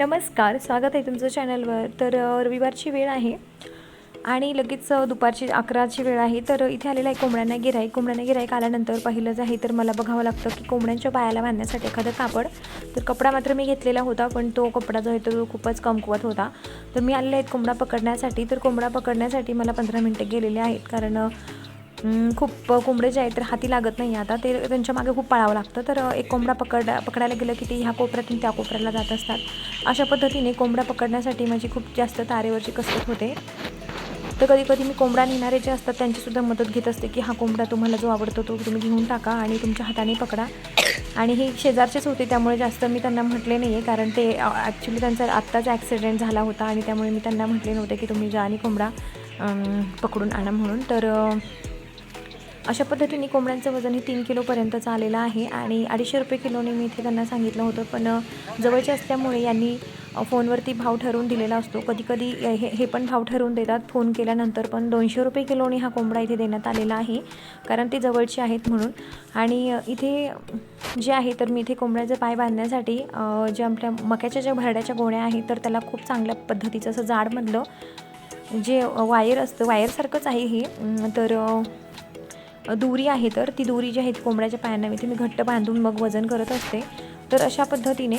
नमस्कार स्वागत आहे तुमचं चॅनलवर. तर रविवारची वेळ आहे आणि लगेच दुपारची अकराची वेळ आहे. तर इथे आलेला आहे कोंबड्यांना गिराईक कोंबड्यांना गिराईक आल्यानंतर पहिलंच आहे तर मला बघावं लागतं की कोंबड्यांच्या पायाला बांधण्यासाठी एखादं कापड. तर कपडा मात्र मी घेतलेला होता पण तो कपडा जो आहे तो खूपच कमकुवत होता. तर मी आलेले आहेत कोंबडा पकडण्यासाठी. तर कोंबडा पकडण्यासाठी मला पंधरा मिनटं गेलेले आहेत. कारण खूप कोंबडे जे आहेत तर हाती लागत नाही आता. ते त्यांच्या मागे खूप पळावं लागतं. तर एक कोंबडा पकड पकडायला गेलं की ते ह्या कोपऱ्यातून त्या कोपऱ्याला जात असतात. अशा पद्धतीने कोंबडा पकडण्यासाठी माझी खूप जास्त तारेवरची कसरत होते. तर कधी कधी मी कोंबडा नेणारे जे असतात त्यांचीसुद्धा मदत घेत असते की हा कोंबडा तुम्हाला जो आवडतो तो तुम्ही घेऊन टाका आणि तुमच्या हाताने पकडा. आणि हे शेजारचेच होते त्यामुळे जास्त मी त्यांना म्हटले नाही आहे कारण ते ॲक्च्युली त्यांचा आत्ताच ॲक्सिडेंट झाला होता आणि त्यामुळे मी त्यांना म्हटले नव्हते की तुम्ही जा आणि कोंबडा पकडून आणा म्हणून. तर अशा पद्धतीने कोंबड्यांचं वजन हे तीन किलोपर्यंतचं आलेलं आहे आणि अडीचशे रुपये किलोने मी इथे त्यांना सांगितलं होतं. पण जवळचे असल्यामुळे यांनी फोनवरती भाव ठरवून दिलेला असतो. कधी कधी हे हे पण भाव ठरवून देतात. फोन केल्यानंतर पण दोनशे रुपये किलोने हा कोंबडा इथे देण्यात आलेला आहे कारण ते जवळचे आहेत म्हणून. आणि इथे जे आहे तर मी इथे कोंबड्याचे पाय बांधण्यासाठी जे आपल्या मक्याच्या ज्या भरड्याच्या गोण्या आहेत तर त्याला खूप चांगल्या पद्धतीचं असं जाडमधलं जे वायर असतं वायरसारखंच आहे हे. तर दोरी आहे तर ती दोरी जी आहे ती कोंबड्याच्या पायांना मी ती मी घट्ट बांधून मग वजन करत असते. तर अशा पद्धतीने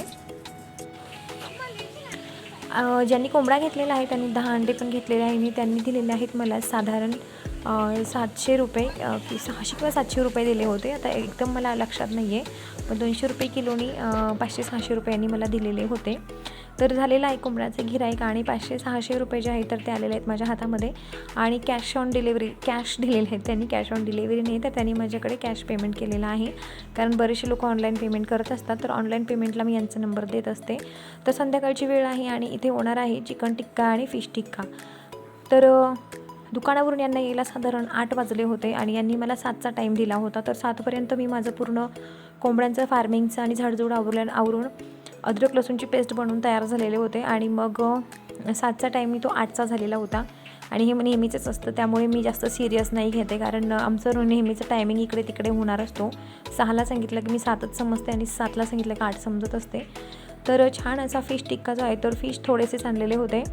ज्यांनी कोंबडा घेतलेला आहे त्यांनी दहा अंडे पण घेतलेले आहे. आणि त्यांनी दिलेले आहेत मला साधारण सातशे रुपये की सहाशे किंवा सातशे रुपये दिले होते. आता एकदम मला लक्षात नाही आहे पण दोनशे रुपये किलोनी पाचशे सहाशे रुपयांनी मला दिलेले होते. तर झालेलं आहे कोंबड्याचं गिराईक आणि पाचशे सहाशे रुपये जे आहे तर ते आलेले आहेत माझ्या हातामध्ये. आणि कॅश ऑन डिलेवरी कॅश दिलेले आहेत त्यांनी कॅश ऑन डिलेवरी नाही तर त्यांनी माझ्याकडे कॅश पेमेंट केलेलं आहे. कारण बरेचसे लोक ऑनलाईन पेमेंट करत असतात तर ऑनलाईन पेमेंटला मी यांचा नंबर देत असते. तर संध्याकाळची वेळ आहे आणि इथे होणार आहे चिकन टिक्का आणि फिश टिक्का. तर दुकानावरून यांना यायला साधारण आठ वाजले होते आणि यांनी मला सातचा टाईम दिला होता. तर सातपर्यंत मी माझं पूर्ण कोंबड्यांचं फार्मिंगचं आणि झाडझूड आवरल्या आवरून अद्रक लसूणची पेस्ट बनवून तयार झालेले होते आणि मग सातचा टाईम मी तो आठचा झालेला होता. आणि हे नेहमीचंच असतं त्यामुळे मी जास्त सिरियस नाही घेते कारण आमचं नेहमीचं टायमिंग इकडे तिकडे होणार असतो. सहाला सांगितलं की मी सातच समजते आणि सातला सांगितलं की आठ समजत असते. तर छान असा फिश टिक्का जो आहे तर फिश थोडेसेच आणलेले होते.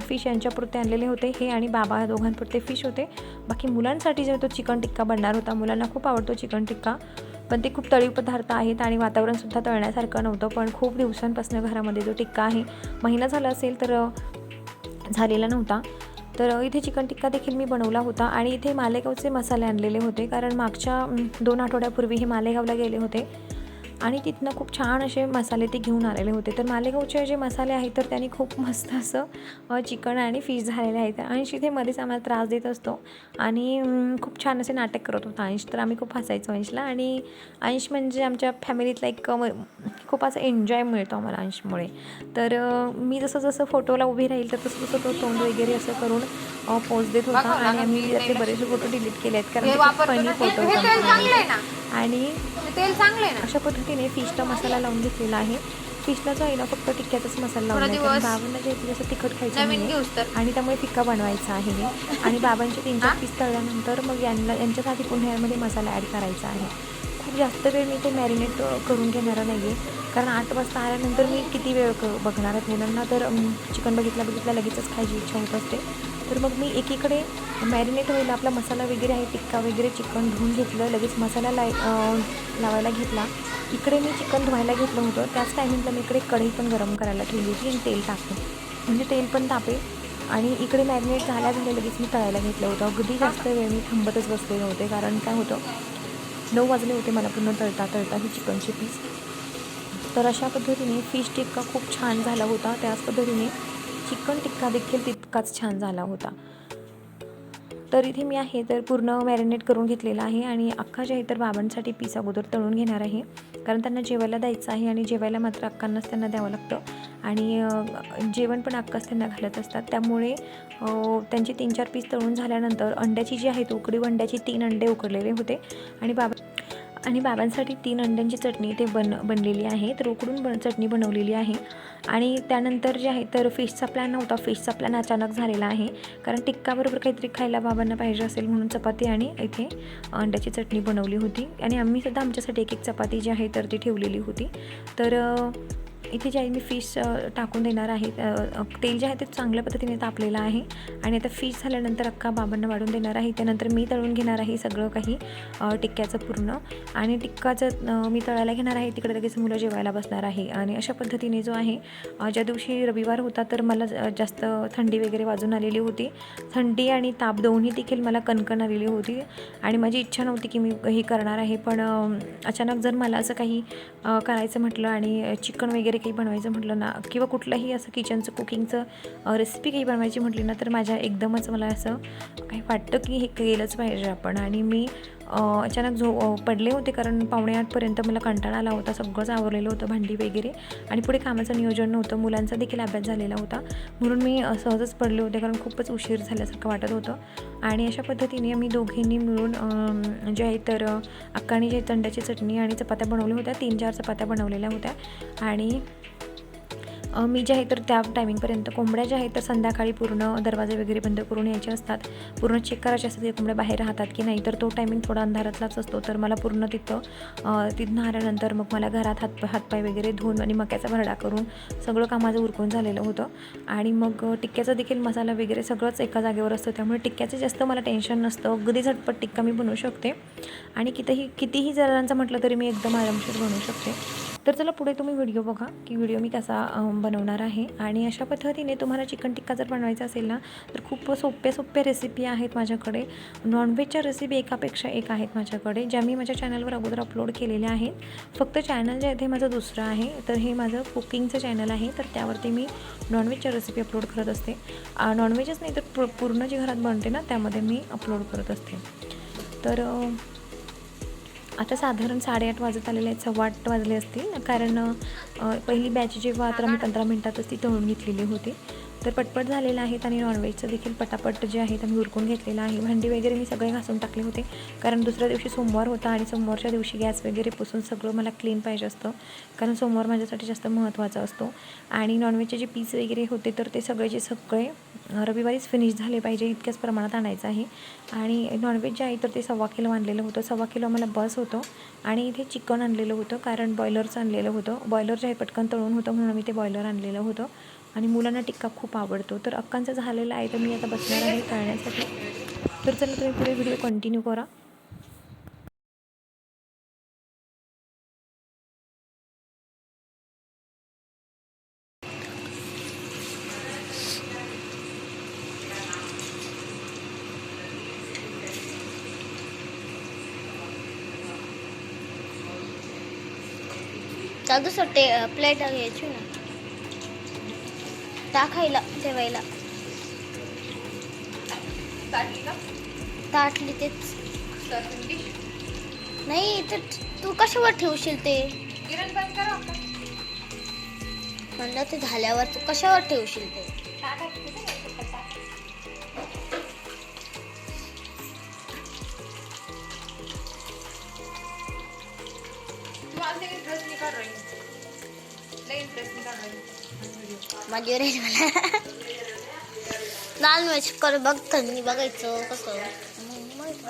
फिश यांच्यापुरते आणलेले होते. हे आणि बाबा या दोघांपुरते फिश होते. बाकी मुलांसाठी जो तो चिकन टिक्का बनणार होता. मुलांना खूप आवडतो चिकन टिक्का. पण ते खूप तळीव पदार्थ आहेत आणि वातावरणसुद्धा तळण्यासारखं नव्हतं. पण खूप दिवसांपासून घरामध्ये जो टिक्का आहे महिना झाला असेल तर झालेला नव्हता. तर इथे चिकन टिक्का देखील मी बनवला होता आणि इथे मालेगावचे मसाले आणलेले होते. कारण मागच्या दोन आठवड्यापूर्वी हे मालेगावला गेले होते. आणि तिथनं खूप छान असे मसाले ते घेऊन आलेले होते. तर मालेगावचे जे मसाले आहेत तर त्यांनी खूप मस्त असं चिकन आणि फिश झालेले आहेत. आणि तिथे मध्येच आम्हाला त्रास देत असतो. आणि खूप छान असे नाटक करत होता अंश. तर आम्ही खूप हसायचो अंशला. आणि अंश म्हणजे आमच्या फॅमिलीतला एक खूप असं एन्जॉय मिळतो आम्हाला अंशमुळे. तर मी जसं जसं फोटोला उभी राहील तर तसं तसं तो तोंड वगैरे असं करून पोज देत होता. आणि आम्ही त्यातले बरेचसे फोटो डिलीट केले आहेत कारण हे खूप फनी फोटो आणि तेल चांगलं आहे ना? अशा पद्धतीने फिशचा मसाला लावून घेतलेला आहे. फिशला जो आहे ना फक्त टिक्क्याचाच मसाला लावला दिवस बाबांना जे जास्त तिखट खायचं आणि त्यामुळे फिक्का बनवायचा आहे. आणि बाबांचे तीन चार पीस तळल्यानंतर मग यांना यांच्यासाठी पुन्हा यामध्ये मसाला ॲड करायचा आहे. खूप जास्त वेळ मी ते मॅरिनेट करून घेणार नाही आहे कारण आठ वाजता आल्यानंतर मी किती वेळ क बघणार आहेत मुलांना तर चिकन बघितल्या बघितल्या लगेचच खायची इच्छा होत असते. तर मग मी एकीकडे मॅरिनेट व्हायला आपला मसाला वगैरे आहे टिक्का वगैरे चिकन धुवून घेतलं लगेच मसाला लाय लावायला घेतला. इकडे मी चिकन धुवायला घेतलं होतं. त्याच टायमिंगला मी इकडे कढई पण गरम करायला ठेवली होती आणि तेल टाकून म्हणजे तेल पण तापे. आणि इकडे मॅरिनेट झाल्या झाल्या लगेच मी तळायला घेतलं होतं. अगदी जास्त वेळ मी थांबतच बसले नव्हते कारण काय होतं? नऊ वाजले होते मला पूर्ण तळता तळता ही चिकनचे पीस तर अशा पद्धतीने फिश टिक्का खूप छान झाला होता. त्याच पद्धतीने चिकन टिक्का देखील तितकाच छान झाला होता. तर इथे मी आहे तर पूर्ण मॅरिनेट करून घेतलेला आहे आणि अख्खा जे आहे तर बाबांसाठी पीस अगोदर तळून घेणार आहे. कारण त्यांना जेवायला द्यायचं आहे आणि जेवायला मात्र अक्कांनाच त्यांना द्यावं लागतं. आणि जेवण पण अक्काच त्यांना घालत असतात. त्यामुळे त्यांचे तीन चार पीस तळून झाल्यानंतर अंड्याची जी आहे उकडी अंड्याची तीन अंडे उकडलेले होते. आणि बाबा आणि बाबांसाठी तीन अंड्यांची चटणी ते बन बनलेली आहे. तर उकडून बन चटणी बनवलेली आहे. आणि त्यानंतर जे आहे तर फिशचा प्लॅन नव्हता. फिशचा प्लॅन अचानक झालेला आहे. कारण टिक्काबरोबर काहीतरी खायला बाबांना पाहिजे असेल म्हणून चपाती आणि इथे अंड्याची चटणी बनवली होती. आणि आम्ही सुद्धा आमच्यासाठी एक एक चपाती जी आहे तर ती ठेवलेली होती. तर इथे जे आहे मी फिश टाकून देणार आहे. तेल जे आहे ते चांगल्या पद्धतीने तापलेलं आहे. आणि आता फिश झाल्यानंतर अक्का बाबांना वाढून देणार आहे. त्यानंतर मी तळून घेणार आहे सगळं काही टिक्क्याचं पूर्ण. आणि टिक्काचं मी तळायला घेणार आहे. तिकडे लगेच मुलं जेवायला बसणार आहे. आणि अशा पद्धतीने जो आहे ज्या दिवशी रविवार होता तर मला जास्त थंडी वगैरे वाजून आलेली होती. थंडी आणि ताप दोन्ही देखील मला कणकण आलेली होती. आणि माझी इच्छा नव्हती की मी हे करणार आहे. पण अचानक जर मला असं काही करायचं म्हटलं आणि चिकन वगैरे काही बनवायचं म्हटलं ना किंवा कुठलंही असं किचनचं कुकिंगचं रेसिपी काही बनवायची म्हटली ना तर माझ्या एकदमच मला असं काही वाटतं की हे केलंच पाहिजे आपण. आणि मी अचानक झो पडले होते कारण पावणे आठपर्यंत मला कंटाळा आला होता. सगळंच आवरलेलं होतं भांडी वगैरे. आणि पुढे कामाचं नियोजन नव्हतं. मुलांचा देखील अभ्यास झालेला होता. म्हणून मी सहजच पडले होते कारण खूपच उशीर झाल्यासारखं वाटत होतं. आणि अशा पद्धतीने आम्ही दोघींनी मिळून जे आहे तर अ, अक्काने जे तंड्याची चटणी आणि चपात्या बनवल्या होत्या. तीन चार चपात्या बनवलेल्या होत्या. आणि मी जे आहे तर त्या टायमिंगपर्यंत कोंबड्या ज्या आहेत तर संध्याकाळी पूर्ण दरवाजे वगैरे बंद करून यायचे असतात. पूर्ण चेक करायचे असतात की कोंबड्या बाहेर राहतात की नाही. तर तो टायमिंग थोडा अंधारातलाच असतो. तर मला पूर्ण तिथं तिथं आल्यानंतर मग मला घरात हात हातपाय वगैरे धुवून आणि मक्याचा भरडा करून सगळं कामाचं उरकून झालेलं होतं. आणि मग टिक्क्याचं टिक्क्याचा देखील मसाला वगैरे सगळंच एका जागेवर असतं. त्यामुळे टिक्क्याचं जास्त मला टेन्शन नसतं. अगदी झटपट टिक्का मी बनवू शकते. आणि कितीही कितीही जणांचं म्हटलं तरी मी एकदम आरामशीर बनवू शकते. तर चला पुढे तुम्ही व्हिडिओ बघा की व्हिडिओ मी कसा बनवणार आहे. आणि अशा पद्धतीने तुम्हाला चिकन टिक्का जर बनवायचा असेल ना तर खूप सोप्या सोप्या रेसिपी आहेत माझ्याकडे. नॉनव्हेजच्या रेसिपी एकापेक्षा एक आहेत माझ्याकडे ज्या मी माझ्या चॅनलवर अगोदर अपलोड केलेल्या आहेत. फक्त चॅनल जे आहे ते माझं दुसरं आहे तर हे माझं कुकिंगचं चॅनल आहे तर त्यावरती मी नॉनव्हेजच्या रेसिपी अपलोड करत असते. नॉनव्हेजच नाही तर पूर्ण जी घरात बनते ना त्यामध्ये मी अपलोड करत असते. तर आता साधारण साडेआठ वाजत आलेले आहेत सव्वा आठ वाजले असतील. कारण पहिली बॅच जेव्हा तर आम्ही पंधरा मिनटातच ती तळून घेतलेली होती. तर पटपट झालेलं आहेत आणि नॉनव्हेजचं देखील पटापट जे आहेत आम्ही उरकून घेतलेलं आहे. भांडी वगैरे मी सगळे घासून टाकले होते. कारण दुसऱ्या दिवशी सोमवार होता आणि सोमवारच्या दिवशी गॅस वगैरे पुसून सगळं मला क्लीन पाहिजे असतं. कारण सोमवार माझ्यासाठी जास्त महत्त्वाचा असतो. आणि नॉनव्हेजचे जे पीस वगैरे होते तर ते सगळेचे सगळे रविवारीच फिनिश झाले पाहिजे इतक्याच प्रमाणात आणायचं आहे. आणि नॉनव्हेज जे आहे तर ते सव्वा किलो आणलेलं होतं. सव्वा किलो आम्हाला बस होतं आणि इथे चिकन आणलेलं होतं. कारण बॉयलरचं आणलेलं होतं. बॉयलर जे आहे पटकन तळून होतं म्हणून आम्ही ते बॉयलर आणलेलं होतं. आणि मुलांना टिक्का खूप आवडतो. तर अक्कांचा झालेला आहे तर मी आता बसणार आहे तळण्यासाठी तर चला तुम्ही पुढे व्हिडिओ कंटिन्यू करा. चाल दुसरं टे प्लेट घ्यायची ना. टाकायला ठेवायला ताटली तेच. नाही ते तू कशावर ठेवशील ते. म्हणलं ते झाल्यावर तू कशावर ठेवशील ते? नाही काढ रही. काढ रही. माझी रेंज मला नॉन व्हेज कर बघ मी बघायचं कसं मग-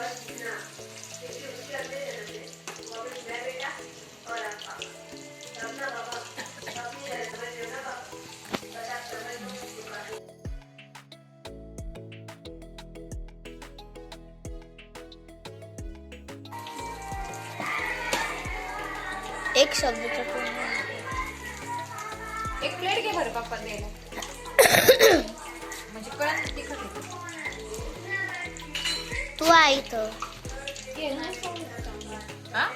एक शब्दाचा पूर्ण एक प्लेट घे बरं पप्पा द्यायला म्हणजे कळत तिखट आहे. तू आहे इथं हा?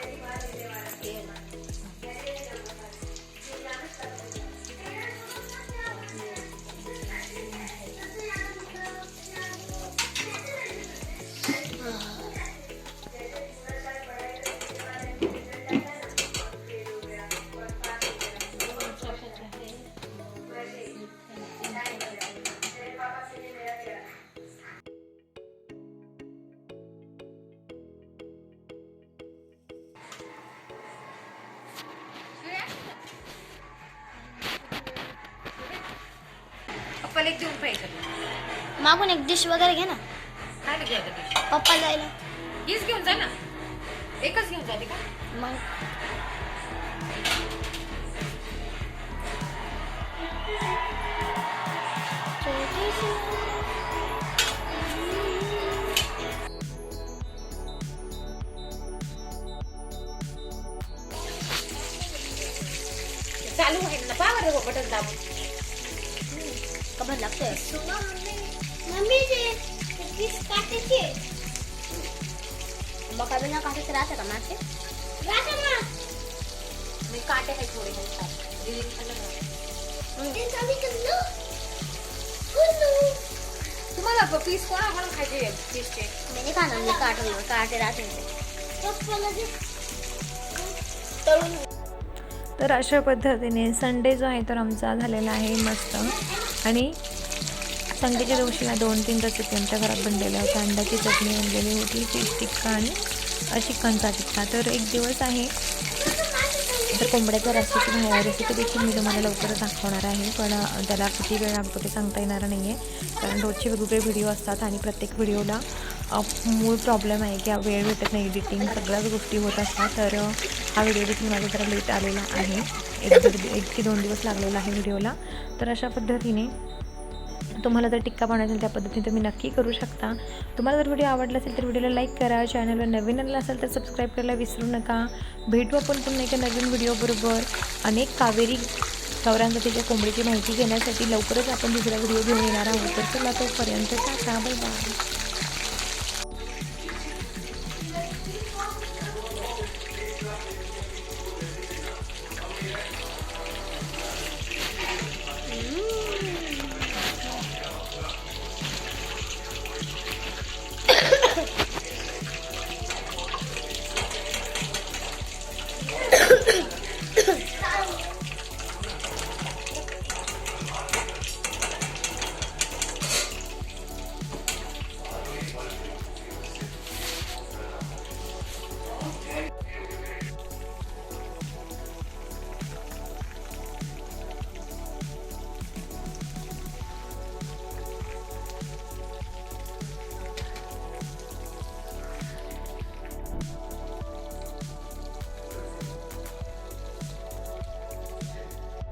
एक पाहिजे मागून एक डिश वगैरे घे ना. काय पप्पा जायला. हीच घेऊन जा ना. एकच घेऊन जाते का? मग. चालू आहे ना. पावर बटन दाबून. कबर लागतोय. मम्मी मग अजून काहीच राहते का मासे? मी काटे आहे थोडे का? तुम्हाला पीस कोणा कोणा खायचे पीसचे मी खाणार मी काटे काटे राहते तळून. तर अशा पद्धतीने संडे जो आहे तर आमचा झालेला आहे मस्त. आणि संडेच्या दिवशी ना दोन तीन रेसिपी आमच्या घरात बनलेल्या होत्या. अंड्याची चटणी बनलेली होती. फिश टिक्का आणि चिकनचा टिक्का तर एक दिवस आहे. तर कोंबड्याच्या रस्त्याची रेसिपी देखील मी तुम्हाला लवकरच दाखवणार आहे. पण त्याला किती वेळ लागतो ते सांगता येणार नाही आहे कारण रोजचे वेगवेगळे व्हिडिओ असतात आणि प्रत्येक व्हिडिओला मूळ प्रॉब्लेम आहे की वेळ भेटत नाही एडिटिंग सगळ्याच गोष्टी होत असतात. तर हा व्हिडिओ देखील माझा जरा लेट आलेला आहे. एक एक की दोन दिवस लागलेला आहे व्हिडिओला तर अशा पद्धतीने तुम्हाला जर टिक्का बनवायचा असेल त्या पद्धतीने तुम्ही नक्की करू शकता. तुम्हाला जर व्हिडिओ आवडला असेल तर व्हिडिओला लाईक करा. चॅनलवर नवीन आला असेल तर सबस्क्राईब करायला विसरू नका. भेटू आपण पुन्हा एका नवीन व्हिडिओबरोबर अनेक कावेरी गौरांगतीच्या कोंबडीची माहिती घेण्यासाठी लवकरच आपण दुसरा व्हिडिओ घेऊन येणार आहोत. तर चला तोपर्यंत tata. Bye bye